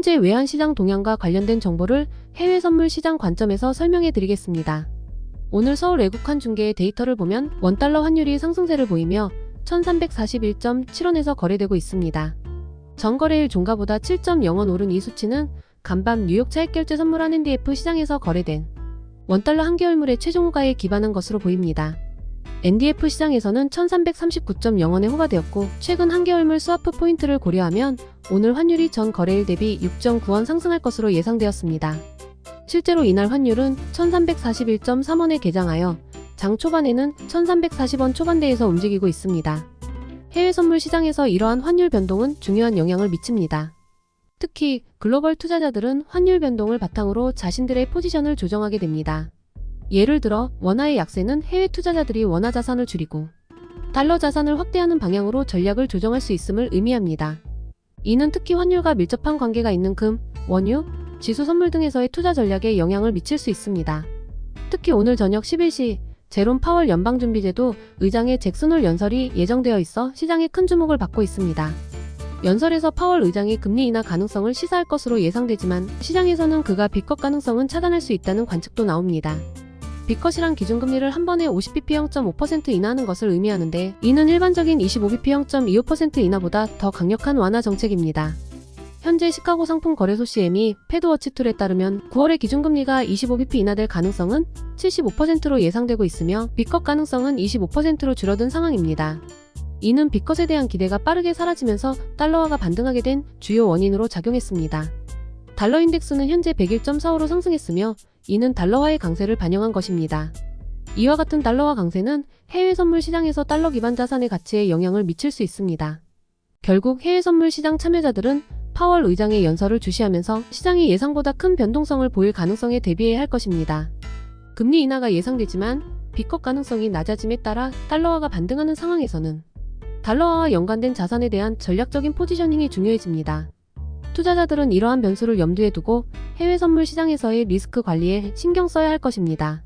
현재 외환시장 동향과 관련된 정보를 해외 선물 시장 관점에서 설명해 드리겠습니다. 오늘 서울 외국환 중개의 데이터를 보면 원달러 환율이 상승세를 보이며 1341.7원에서 거래되고 있습니다. 전거래일 종가보다 7.0원 오른 이 수치는 간밤 뉴욕 차액결제 선물한 NDF 시장에서 거래된 원달러 한개월물의 최종 호가에 기반한 것으로 보입니다. NDF 시장에서는 1339.0원에 호가되었고 최근 한개월물 스와프 포인트를 고려하면 오늘 환율이 전 거래일 대비 6.9원 상승할 것으로 예상되었습니다. 실제로 이날 환율은 1341.3원에 개장하여 장 초반에는 1340원 초반대에서 움직이고 있습니다. 해외 선물 시장에서 이러한 환율 변동은 중요한 영향을 미칩니다. 특히 글로벌 투자자들은 환율 변동을 바탕으로 자신들의 포지션을 조정하게 됩니다. 예를 들어 원화의 약세는 해외 투자자들이 원화 자산을 줄이고 달러 자산을 확대하는 방향으로 전략을 조정할 수 있음을 의미합니다. 이는 특히 환율과 밀접한 관계가 있는 금, 원유, 지수 선물 등에서의 투자 전략에 영향을 미칠 수 있습니다. 특히 오늘 저녁 11시 제롬 파월 연방준비제도 의장의 잭슨홀 연설이 예정되어 있어 시장에 큰 주목을 받고 있습니다. 연설에서 파월 의장이 금리 인하 가능성을 시사할 것으로 예상되지만 시장에서는 그가 비컷 가능성은 차단할 수 있다는 관측도 나옵니다. 비컷이란 기준금리를 한 번에 50bp 0.5% 인하하는 것을 의미하는데 이는 일반적인 25bp 0.25% 인하보다 더 강력한 완화 정책입니다. 현재 시카고 상품 거래소 CM이 패드워치 툴에 따르면 9월에 기준금리가 25bp 인하될 가능성은 75%로 예상되고 있으며 비컷 가능성은 25%로 줄어든 상황입니다. 이는 비컷에 대한 기대가 빠르게 사라지면서 달러화가 반등하게 된 주요 원인으로 작용했습니다. 달러 인덱스는 현재 101.45로 상승했으며 이는 달러화의 강세를 반영한 것입니다. 이와 같은 달러화 강세는 해외 선물 시장에서 달러 기반 자산의 가치에 영향을 미칠 수 있습니다. 결국 해외 선물 시장 참여자들은 파월 의장의 연설을 주시하면서 시장이 예상보다 큰 변동성을 보일 가능성에 대비해야 할 것입니다. 금리 인하가 예상되지만 비컷 가능성이 낮아짐에 따라 달러화가 반등하는 상황에서는 달러화와 연관된 자산에 대한 전략적인 포지셔닝이 중요해집니다. 투자자들은 이러한 변수를 염두에 두고 해외 선물 시장에서의 리스크 관리에 신경 써야 할 것입니다.